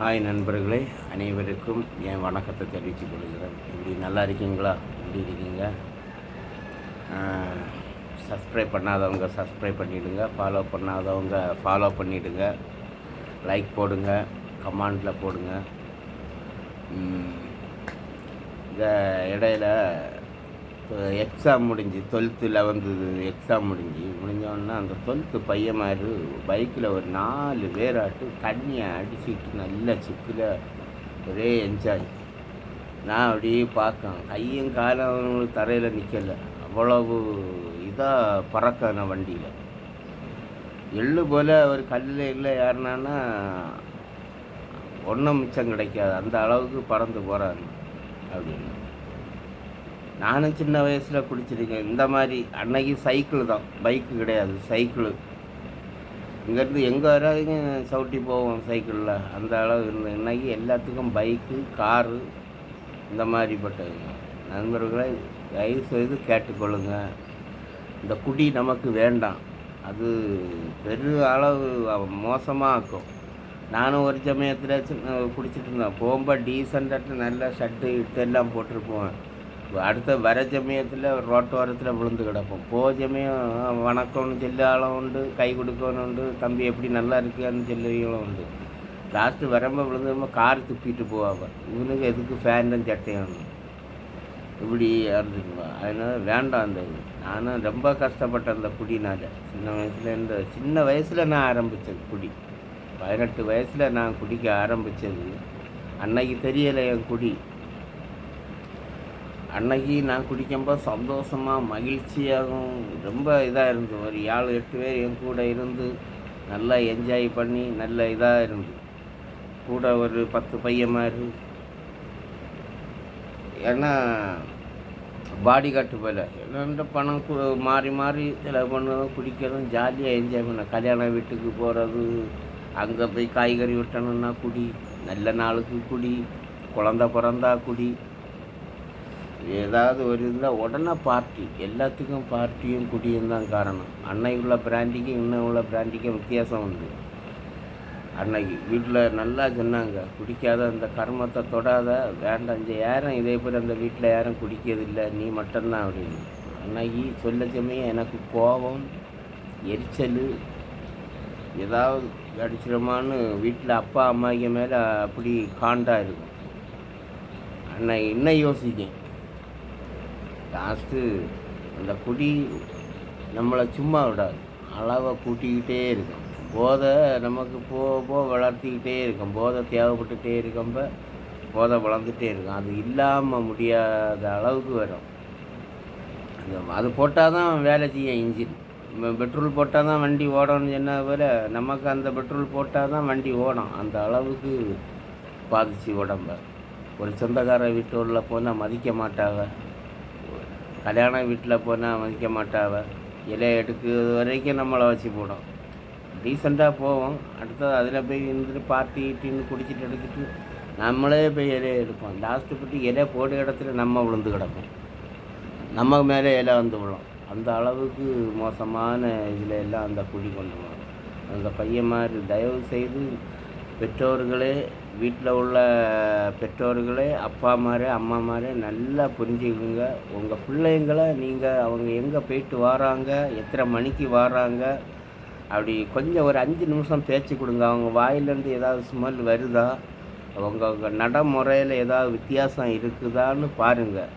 Hi நண்பர்களே அனைவருக்கும் என் வணக்கத்தை தெரிவித்துக் கொள்கிறேன். இப்படி நல்லா இருக்கீங்களா? எப்படி இருக்கீங்க? சப்ஸ்கிரைப் பண்ணாதவங்க சப்ஸ்கிரைப் பண்ணிவிடுங்க ஃபாலோ பண்ணாதவங்க ஃபாலோ பண்ணிவிடுங்க லைக் போடுங்க கமெண்டில் போடுங்க. இந்த இடையில இப்போ எக்ஸாம் முடிஞ்சு டுவெல்த்து லெவன்த்து எக்ஸாம் முடிஞ்சு முடிஞ்சோடனே அந்த டுவெல்த்து பையன் மாதிரி பைக்கில் ஒரு நாலு பேராட்டு தண்ணியை அடிச்சுட்டு நல்லா சிக்கில் ஒரே என்ஜாய் நான் அப்படியே பார்க்கேன் கையும் காலம் தரையில் நிற்கலை அவ்வளவு இதாக பறக்கான வண்டியில். எள்ளு போல் ஒரு கல்லில் இல்லை யாருனான்னா ஒன்றும் மிச்சம் கிடைக்காது. அந்த அளவுக்கு பறந்து போகிறாங்க அப்படின்னு. நானும் சின்ன வயசில் குடிச்சிருக்கேன் இந்த மாதிரி அன்னைக்கு சைக்கிள் தான். பைக்கு கிடையாது சைக்கிளு இங்கேருந்து எங்கே வராதுங்க சவுட்டி போவோம் சைக்கிளில் அந்த அளவு இருந்த இன்னைக்கு எல்லாத்துக்கும் பைக்கு காரு இந்த மாதிரிப்பட்டதுங்க நண்பர்களை தயவு செய்து கேட்டுக்கொள்ளுங்க. இந்த குடி நமக்கு வேண்டாம். அது பெரு அளவு மோசமாக ஆக்கும் நானும் ஒரு சமயத்தில் குடிச்சிட்டு இருந்தேன். போகும்போது டீசெண்டாட்டு நல்லா ஷர்ட்டு இட்டு எல்லாம் போட்டிருப்போம் அடுத்த வர சமயத்தில் ரோட்டோரத்தில் விழுந்து கிடப்போம். போ சமயம் வணக்கம்னு சொல்லி ஆளும் உண்டு கை கொடுக்கணும் உண்டு தம்பி எப்படி நல்லா இருக்கான்னு சொல்லுவீங்களும் உண்டு. லாஸ்ட்டு வரம்ப விழுந்து கார் துப்பிட்டு போவாங்க. இவனுக்கு எதுக்கு ஃபேண்டும் சட்டையும்? இப்படி இருந்துக்குவா அதனால் வேண்டாம் அந்த இது. நானும் ரொம்ப கஷ்டப்பட்டேன் அந்த குடினால். சின்ன வயசில் இந்த சின்ன வயசில் நான் ஆரம்பித்தது குடி. பதினெட்டு வயசில் நான் குடிக்க ஆரம்பித்தது அன்னைக்கு தெரியலை என் குடி. அன்னைக்கு நான் குடிக்கும்போது சந்தோஷமாக மகிழ்ச்சியாகவும் ரொம்ப இதாக இருந்தது. ஒரு ஏழு எட்டு பேர் என் கூட இருந்து நல்லா என்ஜாய் பண்ணி நல்ல இதாக இருந்து. கூட ஒரு பத்து பையன் மாதிரி. ஏன்னா பாடி காட்டு போல. என்னென்ன பணம் மாறி மாறி செலவு பண்ணதும் குடிக்கிறதும் ஜாலியாக என்ஜாய் பண்ண கல்யாண வீட்டுக்கு போகிறது அங்கே போய் காய்கறி வெட்டணும்னா குடி. நல்ல நாளுக்கு குடி. குழந்த பிறந்தா குடி. ஏதாவது ஒரு இருந்தால் உடனே பார்ட்டி. எல்லாத்துக்கும் பார்ட்டியும் குடியும் தான் காரணம். அன்னைக்கு உள்ள பிராண்டிக்கும் இன்னும் உள்ள பிராண்டிக்கும் வித்தியாசம் உண்டு. அன்னைக்கு வீட்டில் நல்லா சொன்னாங்க குடிக்காத அந்த கர்மத்தை தொடாத வேண்டாம் இந்த யாரும் இதே போல் அந்த வீட்டில் யாரும் குடிக்கிறதில்லை நீ மட்டும்தான் அப்படின்னு. அன்னைக்கு சொல்ல சமயம் எனக்கு கோபம் எரிச்சல் ஏதாவது அடிச்சிடமான்னு வீட்டில் அப்பா அம்மாக்கு மேலே அப்படி காண்டாக இருக்கும் அன்னை இன்னும் யோசிக்கேன் லாஸ்ட்டு அந்த குடி நம்மளை சும்மா விடாது. அளவை கூட்டிக்கிட்டே இருக்கும். போதை நமக்கு போக போக வளர்த்திக்கிட்டே இருக்கும். போதை தேவைப்பட்டுகிட்டே இருக்கப்ப போதை வளர்ந்துட்டே இருக்கும். அது இல்லாமல் முடியாத அளவுக்கு வரும். அது போட்டால் தான் வேலை செய்யும் இன்ஜின் பெட்ரோல் போட்டால் தான் வண்டி ஓடணும்னு சொன்ன போல நமக்கு அந்த பெட்ரோல் போட்டால் தான் வண்டி ஓடும். அந்த அளவுக்கு பாதிச்சு உடம்ப. ஒரு சொந்தக்கார வீட்டுள்ள போனால் மதிக்க மாட்டாங்க. கல்யாண வீட்டில் போனால் மதிக்க மாட்டாவ. இலை எடுக்கிறது வரைக்கும் நம்மளை வச்சு போடும். டீசெண்டாக போவோம் அடுத்தது அதில் போய் இருந்துட்டு பார்ட்டி கிட்டின்னு குடிச்சிட்டு எடுத்துட்டு நம்மளே போய் இலையை எடுப்போம். லாஸ்ட்டு போட்டு இலை போட இடத்துல நம்ம விழுந்து கிடப்போம். நம்ம மேலே இலை வந்து விழும். அந்த அளவுக்கு மோசமான இதில் எல்லாம் அந்த குடி கொண்டு வரும் அந்த பையன் மாதிரி தயவு செய்து பெற்றோர்களே வீட்டில் உள்ள பெற்றோர்களே அப்பா மாதிரி அம்மா மாதிரி நல்லா புரிஞ்சுக்குங்க. உங்கள் பிள்ளைங்களை நீங்கள் அவங்க எங்கே போயிட்டு வராங்க எத்தனை மணிக்கு வராங்க அப்படி கொஞ்சம் ஒரு அஞ்சு நிமிஷம் பேச்சு கொடுங்க. அவங்க வாயிலேருந்து ஏதாவது ஸ்மெல் வருதா? அவங்க நடைமுறையில் ஏதாவது வித்தியாசம் இருக்குதான்னு பாருங்கள்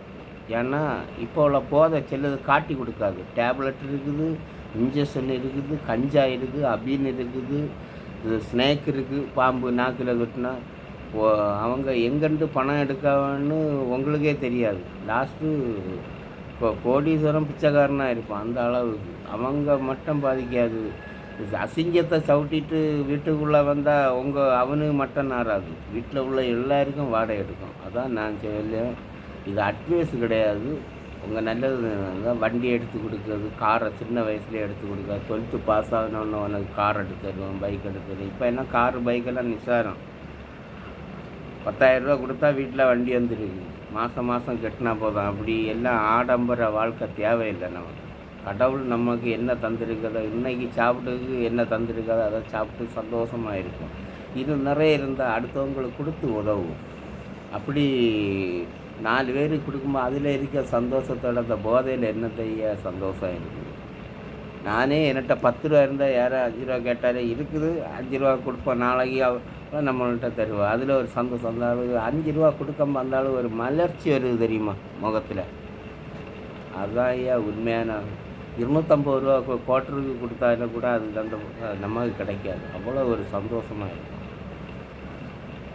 ஏன்னா இப்போ உள்ள போதை செல்லது காட்டி கொடுக்காது. டேப்லெட் இருக்குது இன்ஜெக்ஷன் இருக்குது கஞ்சா இருக்குது அபின் இருக்குது. இது ஸ்னேக் இருக்குது பாம்பு நாக்கில் கட்டினா ஓ அவங்க எங்கேருந்து பணம் எடுக்கான்னு உங்களுக்கே தெரியாது. லாஸ்ட்டு இப்போ கோடீஸ்வரம் பிச்சைக்காரனாக இருப்பான் அந்த அளவுக்கு. அவங்க மட்டும் பாதிக்காது. அசிங்கத்தை சவுட்டிட்டு வீட்டுக்குள்ளே வந்தால் உங்கள் அவனுக்கு மட்டும் நாராது வீட்டில் உள்ள எல்லாருக்கும் வாடகை எடுக்கும். அதான் நான் சொல்லேன் இது அட்வைஸ் கிடையாது. உங்கள் நல்லது தான் வண்டி எடுத்து கொடுக்குறது காரை சின்ன வயசுலேயே எடுத்து கொடுக்குறது. டுவெல்த்து பாஸ் ஆகணுன்னு உனக்கு கார் எடுத்துருவோம் பைக் எடுத்து இப்போ என்ன காரு பைக்கெல்லாம் நிசாரம். பத்தாயிரரூபா கொடுத்தா வீட்டில் வண்டி வந்துருக்கு மாதம் மாதம் கட்டினா போதும். அப்படி எல்லாம் ஆடம்பர வாழ்க்கை தேவையில்லை நமக்கு. கடவுள் நமக்கு என்ன தந்திருக்கிறதோ இன்றைக்கி சாப்பிட்டுக்கு என்ன தந்திருக்கிறதோ அதை சாப்பிட்டு சந்தோஷமாக இருக்கும். இது நிறைய இருந்தால் அடுத்தவங்களுக்கு கொடுத்து உதவும். அப்படி நாலு பேருக்கு கொடுக்கும்போது அதில் இருக்க சந்தோஷத்தோட அந்த போதையில் என்ன சந்தோஷம் இருக்குது? நானே என்கிட்ட பத்து ரூபா இருந்தால் யாரும் அஞ்சு ரூபா கேட்டாலே இருக்குது. அஞ்சு ரூபா கொடுப்போம் நாளைக்கு அவ நம்மள்கிட்ட தருவோம் அதில் ஒரு சந்தோஷம். அந்த அளவு அஞ்சு ரூபா கொடுக்க வந்தாலும் ஒரு மலர்ச்சி வருது தெரியுமா முகத்தில்? அதுதான் ஐயா உண்மையான இருநூற்றம்பது ரூபா கு- குவார்ட்டருக்கு கொடுத்தாலும் கூட அது அந்த நமக்கு கிடைக்காது. அவ்வளோ ஒரு சந்தோஷமாக இருக்கும்.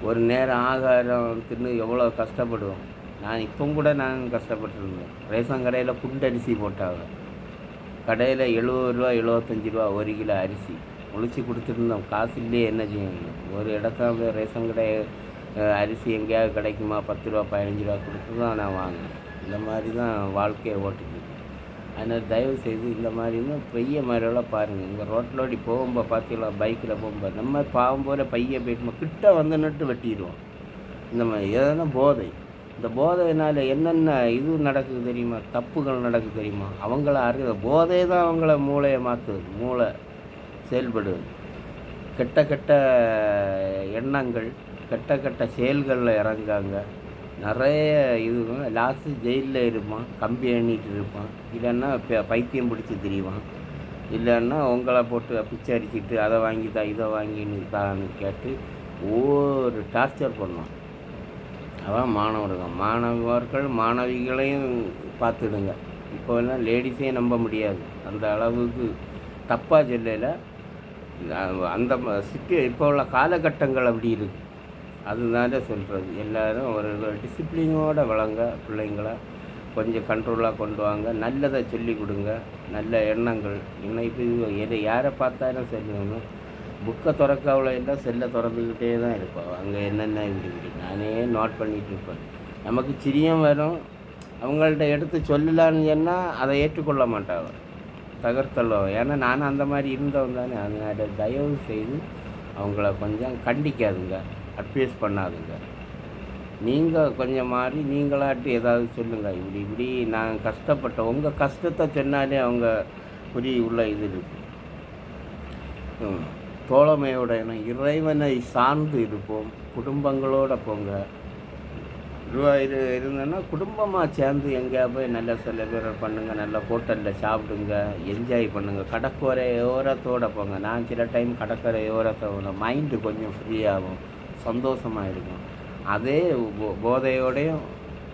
ஒரு நேரம் ஆகாரம் தின்னு எவ்வளோ கஷ்டப்படுவோம். நான் இப்போ கூட நான் கஷ்டப்பட்டுருந்தேன். ரேஷன் கடையில் குண்டரிசி போட்டாங்க. கடையில் எழுபது ரூபா எழுபத்தஞ்சி ரூபா ஒரு கிலோ அரிசி. ஒழிச்சு கொடுத்துருந்தோம். காசு இல்லையே என்ன செய்யணும்? ஒரு இடத்துல ரேஷன் கடை அரிசி எங்கேயாவது கிடைக்குமா? பத்து ரூபா பதினஞ்சு ரூபா கொடுத்து தான் நான் வாங்கினேன். இந்த மாதிரி தான் வாழ்க்கையை ஓட்டிட்டு அதனால் தயவு செய்து இந்த மாதிரி பெய்ய மாதிரியெல்லாம் பாருங்கள் இங்கே ரோட்டிலோடி போகும்போது பார்த்தீங்களா பைக்கில் போகும்போது. நம்ம பாவம் போல் பைய போயிட்டு கிட்ட வந்து நட்டு வெட்டிடுவோம் இந்த மாதிரி எதனா போதை. இந்த போதையினால் என்னென்ன இது நடக்குது தெரியுமா? தப்புகள் நடக்குது தெரியுமா? அவங்கள அறிய போதை தான் அவங்கள மூளையை மாற்றுது மூளை செயல்படுது. கெட்ட கெட்ட எண்ணங்கள் கெட்ட கெட்ட செயல்களில் இறங்காங்க நிறைய இது லாஸ்ட்டு ஜெயிலில் இருப்பான் கம்பி எண்ணிட்டு இருப்பான். இல்லைன்னா பைத்தியம் பிடிச்சி திரிவான். இல்லைன்னா உங்களை போட்டு பிச்சை அடிச்சிட்டு அதை வாங்கி தா இதை வாங்கின்னு தான்னு கேட்டு ஒவ்வொரு டார்ச்சர் பண்ணுவான். அதான் மாணவர்கள் மாணவர்கள் மாணவிகளையும் பார்த்துடுங்க. இப்போ எல்லாம் லேடிஸையும் நம்ப முடியாது. அந்த அளவுக்கு தப்பாக சொல்லல. அந்த சிட்டு இப்போ உள்ள காலகட்டங்கள் அப்படி இருக்கு. அதுதானே சொல்கிறது எல்லோரும் ஒரு டிசிப்ளினோட வளங்க பிள்ளைங்கள கொஞ்சம் கண்ட்ரோலாக கொண்டு வாங்க. நல்லதை சொல்லி கொடுங்க. நல்ல எண்ணங்கள். இன்னைக்கு எதை யாரை பார்த்தாலும் சொல்லுவாங்க புக்கை திறக்காவில் எல்லாம் செல்லை திறந்துக்கிட்டே தான் இருப்போம். அங்கே என்னென்ன இப்படி இப்படி நானே நோட் பண்ணிகிட்டு இருப்பேன். நமக்கு சிரியம் வரும். அவங்கள்ட்ட எடுத்து சொல்லலான்னு சொன்னால் அதை ஏற்றுக்கொள்ள மாட்டாங்க தகர்த்தலோ ஏன்னா நானும் அந்த மாதிரி இருந்தவன் தானே. அதனால தயவு செய்து அவங்கள கொஞ்சம் கண்டிக்காதுங்க. அட்வைஸ் பண்ணாதுங்க. நீங்கள் கொஞ்சம் மாறி நீங்களாட்டு ஏதாவது சொல்லுங்கள் இப்படி இப்படி நான் கஷ்டப்பட்டோம் உங்கள் கஷ்டத்தை சொன்னாலே அவங்க புரிய உள்ள இது இருக்குது ம். தோழமையோட இறைவனை சார்ந்து இருப்போம். குடும்பங்களோட போங்க. ரூபா இரு இருந்தேன்னா குடும்பமாக சேர்ந்து எங்கேயா போய் நல்ல செலிப்ரேட் பண்ணுங்கள் நல்ல ஹோட்டலில் சாப்பிடுங்க என்ஜாய் பண்ணுங்கள் கடற்கரை ஓரத்தோட போங்க. நான் சில டைம் கடற்கரை ஓரத்தோட மைண்டு கொஞ்சம் ஃப்ரீயாகும் சந்தோஷமாக இருக்கும். அதே போ- போதையோடையும்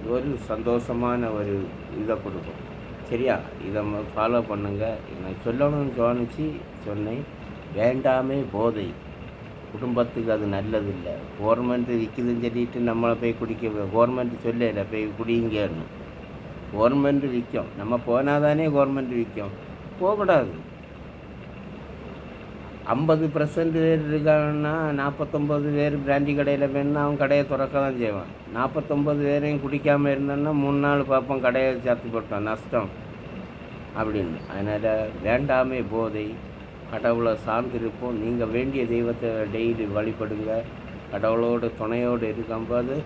ஒரு சந்தோஷமான ஒரு இதை கொடுக்கும். சரியா? இதை ஃபாலோ பண்ணுங்கள் நான் சொல்லணும்னு தோணுச்சு சொன்னேன். வேண்டாமே போதை. குடும்பத்துக்கு அது நல்லதில்லை. கவர்மெண்ட் விற்குதுன்னு சொல்லிட்டு நம்மளை போய் குடிக்க கவர்மெண்ட் சொல்லல போய் குடிங்கன்னு. கவர்மெண்ட் விற்கும் நம்ம போனால் தானே கவர்மெண்ட் விற்கும் போகக்கூடாது. ஐம்பது பர்சன்ட் பேர் இருக்காங்கன்னா நாற்பத்தொம்பது பேர் பிராண்டி கடையில் வேணும்னா அவன் கடையை திறக்க தான் செய்வான். நாற்பத்தொம்பது பேரையும் குடிக்காமல் இருந்தான்னா மூணு நாள் பார்ப்போம் கடையை சேர்த்து போட்டான். நஷ்டம். அப்படின்னு. அதனால் வேண்டாமே போதை. கடவுளை சார்ந்திருப்போம். நீங்கள் வேண்டிய தெய்வத்தை டெய்லி வழிபடுங்க. கடவுளோட துணையோடு இருக்கும்போது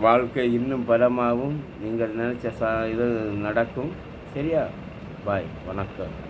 வாழ்க்கை இன்னும் பலமாகவும் நீங்கள் நினச்ச சா இது நடக்கும். சரியா? பாய். வணக்கம்.